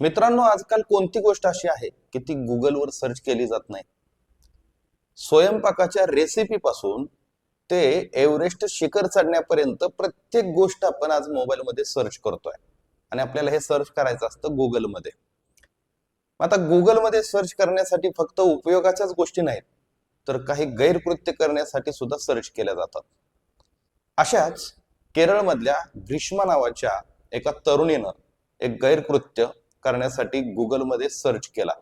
मित्रांनो आजकाल कोणती गोष्ट अशी आहे की ती गुगलवर सर्च केली जात नाही? स्वयंपाकाच्या रेसिपी पासून ते एव्हरेस्ट शिखर चढण्यापर्यंत प्रत्येक गोष्ट आपण आज मोबाईलमध्ये सर्च करतोय. आणि आपल्याला हे सर्च करायचं असतं गुगलमध्ये आता गुगलमध्ये सर्च करण्यासाठी फक्त उपयोगाच्याच गोष्टी नाहीत तर काही गैरकृत्य करण्यासाठी सुद्धा सर्च केल्या जातात. अशाच केरळमधल्या ग्रीष्मा नावाच्या एका तरुणीनं एक गैरकृत्य करण्यासाठी गुगलमध्ये सर्च केला.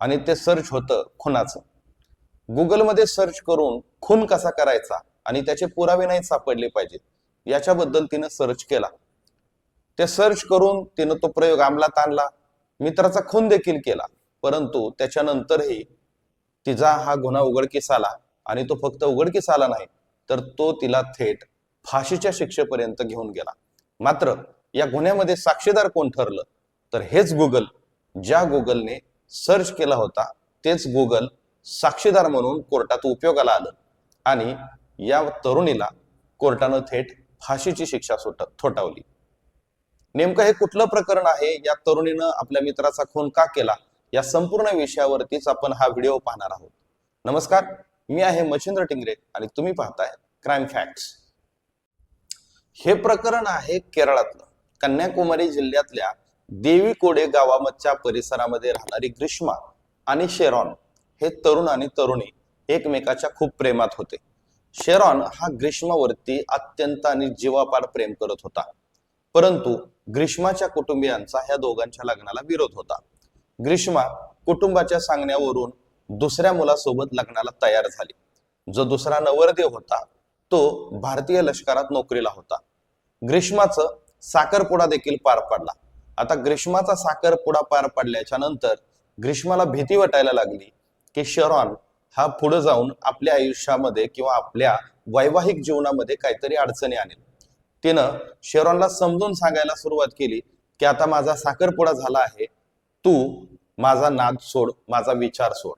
आणि ते सर्च होतं खुनाचं. गुगलमध्ये सर्च करून खून कसा करायचा आणि त्याचे पुरावे नाही सापडले पाहिजेत याच्याबद्दल तिनं सर्च केला. ते सर्च करून तिनं तो प्रयोग अंमलात आणला. मित्राचा खून देखील केला. परंतु त्याच्यानंतरही तिचा हा गुन्हा उघडकीस आला आणि तो फक्त उघडकीस आला नाही तर तो तिला थेट फाशीच्या शिक्षेपर्यंत घेऊन गेला. मात्र या गुन्ह्यामध्ये साक्षीदार कोण ठरलं? तर हेच गुगल ज्या गुगलने सर्च केला होता तेच गुगल साक्षीदार म्हणून कोर्टात उपयोगाला आलं. आणि या तरुणीला कोर्टानं थेट फाशीची शिक्षा सुट थोटावली नेमकं हे कुठलं प्रकरण आहे? या तरुणीनं आपल्या मित्राचा खून का केला? या संपूर्ण विषयावरतीच आपण हा व्हिडिओ पाहणार आहोत. नमस्कार मी आहे मच्छिंद्र टिंगरे आणि तुम्ही पाहताय क्राईम फॅक्ट्स हे प्रकरण आहे केरळातलं. कन्याकुमारी जिल्ह्यातल्या देवीकोडे गावामधच्या परिसरामध्ये राहणारी ग्रीष्मा आणि शेरॉन हे तरुण आणि तरुणी एकमेकाच्या खूप प्रेमात होते. शेरॉन हा ग्रीष्मावरती अत्यंत आणि जीवापाड प्रेम करत होता. परंतु ग्रीष्माच्या कुटुंबियांचा ह्या दोघांच्या लग्नाला विरोध होता. ग्रीष्मा कुटुंबाच्या सांगण्यावरून दुसऱ्या मुलासोबत लग्नाला तयार झाली. जो दुसरा नवरदेव होता तो भारतीय लष्करात नोकरीला होता. ग्रीष्माचं साखरपुडा देखील पार पडला. आता ग्रीष्माचा साखरपुडा पार पडल्याच्या नंतर ग्रीष्माला भीती वाटायला लागली की शरॉन हा पुढे जाऊन आपल्या आयुष्यामध्ये किंवा आपल्या वैवाहिक जीवनामध्ये काहीतरी अडचणी आणेल. तिनं शेरॉनला समजून सांगायला सुरुवात केली की आता माझा साखरपुडा झाला आहे तू माझा नाद सोड माझा विचार सोड.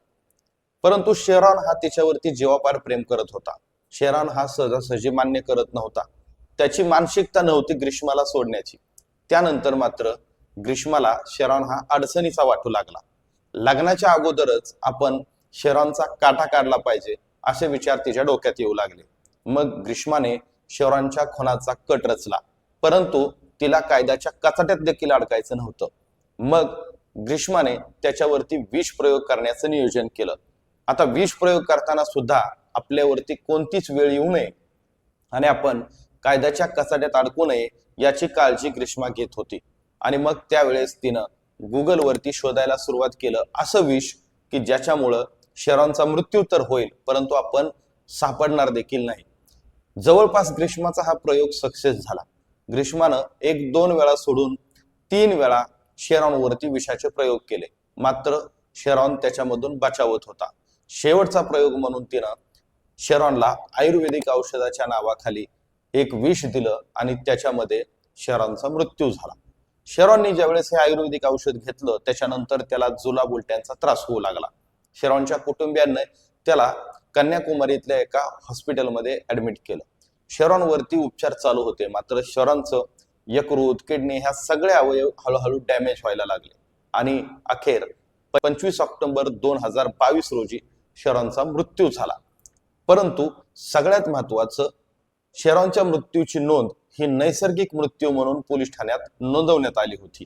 परंतु शेरॉन हा तिच्यावरती जीवापार प्रेम करत होता. शेरॉन हा सहजासहजी मान्य करत नव्हता. त्याची मानसिकता नव्हती ग्रीष्माला सोडण्याची. त्यानंतर मात्र ग्रीष्माला शेरॉन हा अडचणीचा वाटू लागला. लग्नाच्या अगोदरच आपण शेरॉनचा काटा काढला पाहिजे असे विचार तिच्या डोक्यात येऊ लागले. मग ग्रीष्माने शेरॉनच्या खुनाचा कट रचला. परंतु तिला कायद्याच्या कचाट्यात देखील अडकायचं नव्हतं. मग ग्रीष्माने त्याच्यावरती विष प्रयोग करण्याचं नियोजन केलं. आता विष प्रयोग करताना सुद्धा आपल्यावरती कोणतीच वेळ येऊ नये आणि आपण कायद्याच्या कचाट्यात अडकू नये याची काळजी ग्रीष्मा घेत होती. आणि मग त्यावेळेस तिनं गुगलवरती शोधायला सुरुवात केलं. असं विष की ज्याच्यामुळं शरॉनचा मृत्यू तर होईल परंतु आपण सापडणार देखील नाही. जवळपास ग्रीष्माचा हा प्रयोग सक्सेस झाला. ग्रीष्मानं एक दोन वेळा सोडून तीन वेळा शेरॉनवरती विषाचे प्रयोग केले. मात्र शेरॉन त्याच्यामधून बचावत होता. शेवटचा प्रयोग म्हणून तिनं शेरॉनला आयुर्वेदिक औषधाच्या नावाखाली एक विष दिलं आणि त्याच्यामध्ये शेरॉनचा मृत्यू झाला. शेरॉनने ज्यावेळेस हे आयुर्वेदिक औषध घेतलं त्याच्यानंतर त्याला जुला उलट्यांचा त्रास होऊ लागला. शेरॉनच्या कुटुंबियांनी त्याला कन्याकुमारीतल्या एका हॉस्पिटलमध्ये ऍडमिट केलं. शेरॉनवरती उपचार चालू होते मात्र शेरॉनचं यकृत किडनी ह्या सगळ्या अवयव हळूहळू डॅमेज व्हायला लागले. आणि अखेर पंचवीस ऑक्टोबर दोन हजार बावीस रोजी शेरॉनचा मृत्यू झाला. परंतु सगळ्यात महत्वाचं शेरॉनच्या मृत्यूची नोंद ही नैसर्गिक मृत्यू म्हणून पोलीस ठाण्यात नोंदवण्यात आली होती.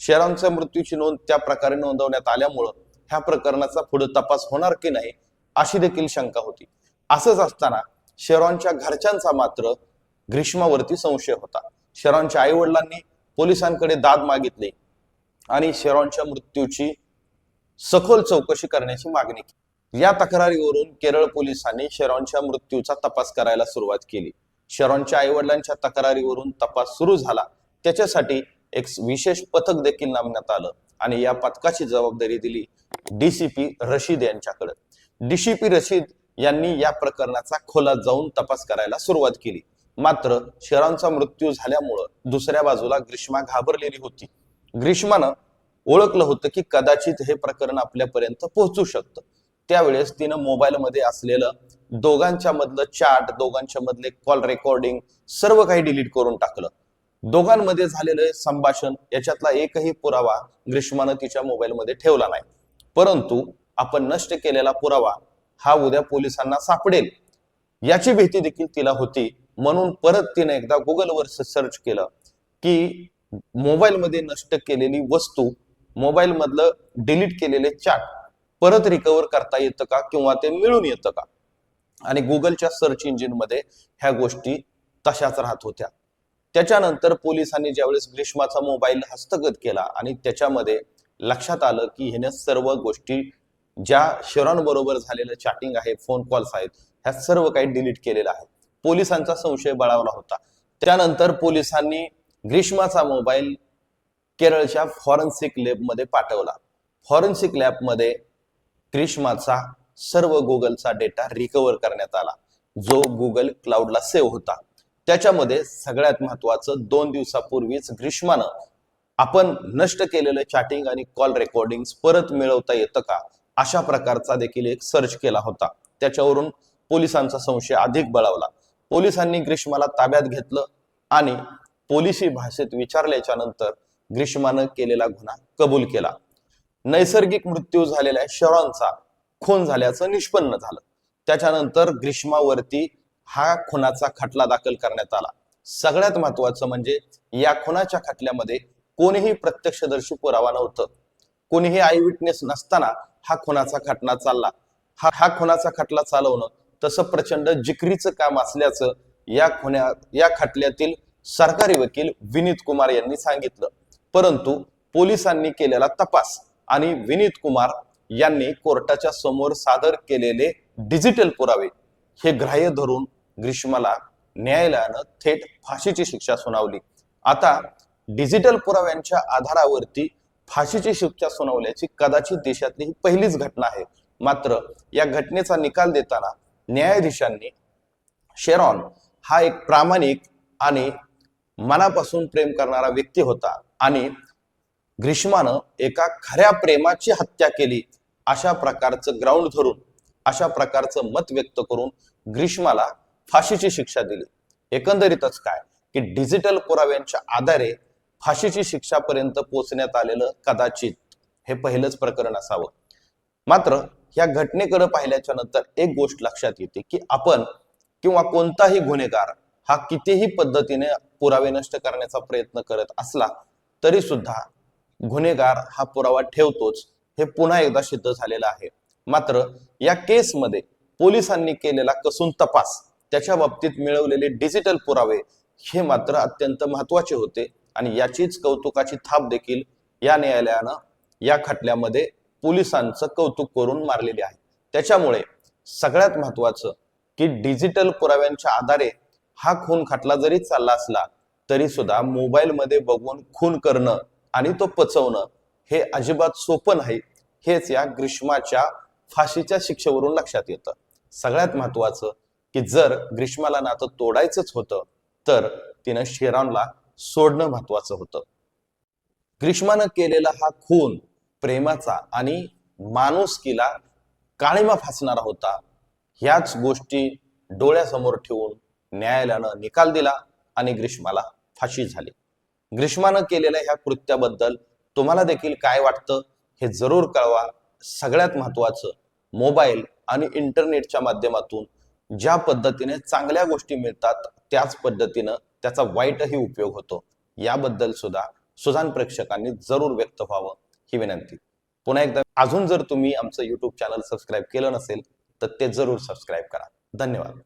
शेरॉनच्या मृत्यूची नोंद त्या प्रकारे नोंदवण्यात आल्यामुळं ह्या प्रकरणाचा पुढे तपास होणार की नाही अशी देखील शंका होती. असंच असताना शेरॉनच्या घरच्यांचा मात्र ग्रीष्मावरती संशय होता. शेरॉनच्या आई वडिलांनी पोलिसांकडे दाद मागितली आणि शेरॉनच्या मृत्यूची सखोल चौकशी करण्याची मागणी केली. या तक्रारीवरून केरळ पोलिसांनी शेरॉनच्या मृत्यूचा तपास करायला सुरुवात केली. शरॉनच्या आई वडिलांच्या तक्रारीवरून तपास सुरू झाला. त्याच्यासाठी एक विशेष पथक देखील नामण्यात आलं आणि या पथकाची जबाबदारी दिली डीसीपी रशीद यांच्याकडे. डीसीपी रशीद यांनी या प्रकरणाचा खोलात जाऊन तपास करायला सुरुवात केली. मात्र शेरांचा मृत्यू झाल्यामुळं दुसऱ्या बाजूला ग्रीष्मा घाबरलेली होती. ग्रीष्मानं ओळखलं होतं की कदाचित हे प्रकरण आपल्यापर्यंत पोहोचू शकतं. त्यावेळेस तिनं मोबाईलमध्ये असलेलं दोघांच्या मधलं चॅट दोघांच्या मधले कॉल रेकॉर्डिंग सर्व काही डिलीट करून टाकलं. दोघांमध्ये झालेलं संभाषण याच्यातला एकही पुरावा ग्रीष्मानं तिच्या मोबाईलमध्ये ठेवला नाही. परंतु आपण नष्ट केलेला पुरावा हा उद्या पोलिसांना सापडेल. याची भीती देखील तिला होती. म्हणून परत तिने एकदा गुगलवर सर्च केलं की मोबाईलमध्ये नष्ट केलेली वस्तू मोबाईल मधलं डिलीट केलेले चॅट परत रिकवर करता येतं का किंवा ते मिळून येतं का? आणि गुगलच्या सर्च इंजिनमध्ये ह्या गोष्टी तशाच राहत होत्या. त्याच्यानंतर पोलिसांनी ज्यावेळेस ग्रीष्माचा मोबाईल हस्तगत केला आणि त्याच्यामध्ये लक्षात आलं की हिने सर्व गोष्टी ज्या शहरांबरोबर झालेलं चॅटिंग आहे फोन कॉल्स आहेत ह्या सर्व काही डिलीट केलेलं आहे. पोलिसांचा संशय बळावला होता. त्यानंतर पोलिसांनी ग्रीष्माचा मोबाईल केरळच्या फॉरेन्सिक लॅबमध्ये पाठवला. फॉरेन्सिक लॅबमध्ये ग्रीष्माचा सर्व गुगलचा डेटा रिकवर करण्यात आला. जो गुगल क्लाउडला सेव्ह होता. त्याच्यामध्ये सगळ्यात महत्वाचं दोन दिवसापूर्वीच ग्रीष्मानं आपण नष्ट केलेलं चॅटिंग आणि कॉल रेकॉर्डिंग परत मिळवता येतं का? अशा प्रकारचा देखील एक सर्च केला होता. त्याच्यावरून पोलिसांचा संशय अधिक बळावला. पोलिसांनी ग्रीष्माला ताब्यात घेतलं आणि पोलिसी भाषेत विचारल्याच्या नंतर ग्रीष्मानं केलेला गुन्हा कबूल केला. नैसर्गिक मृत्यू झालेल्या शरांचा खून झाल्याचं निष्पन्न झालं. त्याच्यानंतर ग्रीष्मावरती हा खुनाचा खटला दाखल करण्यात आला. सगळ्यात महत्वाचं म्हणजे या खुनाच्या खटल्यामध्ये कोणीही प्रत्यक्षदर्शी पुरावा नव्हतं. कोणीही आय विटनेस नसताना हा खुनाचा खटला चालला. हा हा खुनाचा खटला चालवणं तसं प्रचंड जिकरीचं काम असल्याचं या खुन्या या खटल्यातील सरकारी वकील विनीत कुमार यांनी सांगितलं. परंतु पोलिसांनी केलेला तपास आणि विनीत कुमार यांनी कोर्टाच्या समोर सादर केलेले डिजिटल पुरावे हे ग्राह्य धरून ग्रीष्माला न्यायालयानं थेट फाशीची शिक्षा सुनावली. आता डिजिटल पुराव्यांच्या आधारावरती फाशीची शिक्षा सुनावल्याची कदाचित देशातली ही पहिलीच घटना आहे. मात्र या घटनेचा निकाल देताना न्यायाधीशांनी शेरॉन हा एक प्रामाणिक आणि मनापासून प्रेम करणारा व्यक्ती होता आणि ग्रीष्मानं एका खऱ्या प्रेमाची हत्या केली. अशा प्रकारचं ग्राउंड धरून अशा प्रकारचं मत व्यक्त करून ग्रीष्माला फाशीची शिक्षा दिली. एकंदरीतच काय? की डिजिटल पुराव्यांच्या आधारे फाशीची शिक्षापर्यंत पोहोचण्यात आलेलं कदाचित हे पहिलंच प्रकरण असावं. मात्र या घटनेकडे पाहिल्याच्या नंतर एक गोष्ट लक्षात येते की आपण किंवा कोणताही गुन्हेगार हा कितीही पद्धतीने पुरावे नष्ट करण्याचा प्रयत्न करत असला तरी सुद्धा गुन्हेगार हा पुरावा ठेवतोच. हे पुन्हा एकदा सिद्ध झालेलं आहे. मात्र या केसमध्ये पोलिसांनी केलेला कसून तपास त्याच्या बाबतीत मिळवलेले डिजिटल पुरावे हे मात्र अत्यंत महत्त्वाचे होते आणि याचीच कौतुकाची थाप देखील या न्यायालयानं या खटल्यामध्ये पोलिसांचं कौतुक करून मारलेले आहे. त्याच्यामुळे सगळ्यात महत्वाचं की डिजिटल पुराव्यांच्या आधारे हा खून खटला जरी चालला असला तरी सुद्धा मोबाईलमध्ये बघून खून करणं आणि तो पचवणं हे अजिबात सोपं नाही. हेच या ग्रीष्माच्या फाशीच्या शिक्षेवरून लक्षात येतं. सगळ्यात महत्वाचं की जर ग्रीष्माला नातं तोडायचंच होतं तर तिनं शेरॉनला सोडणं महत्वाचं होतं. ग्रीष्मानं केलेला हा खून प्रेमाचा आणि माणुसकीला काळीमा फासणारा होता. ह्याच गोष्टी डोळ्यासमोर ठेवून न्यायालयानं निकाल दिला आणि ग्रीष्माला फाशी झाली. ग्रीष्मानं केलेल्या ह्या कृत्याबद्दल तुम्हाला देखील काय वाटतं हे जरूर कळवा. सगळ्यात महत्वाचं मोबाईल आणि इंटरनेटच्या माध्यमातून ज्या पद्धतीने चांगल्या गोष्टी मिळतात त्याच पद्धतीनं त्याचा वाईटही उपयोग होतो. याबद्दल सुद्धा सुजान प्रेक्षकांनी जरूर व्यक्त व्हावं ही विनंती. पुन्हा एकदा अजून जर तुम्ही आमचं युट्यूब चॅनल सबस्क्राईब केलं नसेल तर ते जरूर सबस्क्राईब करा. धन्यवाद.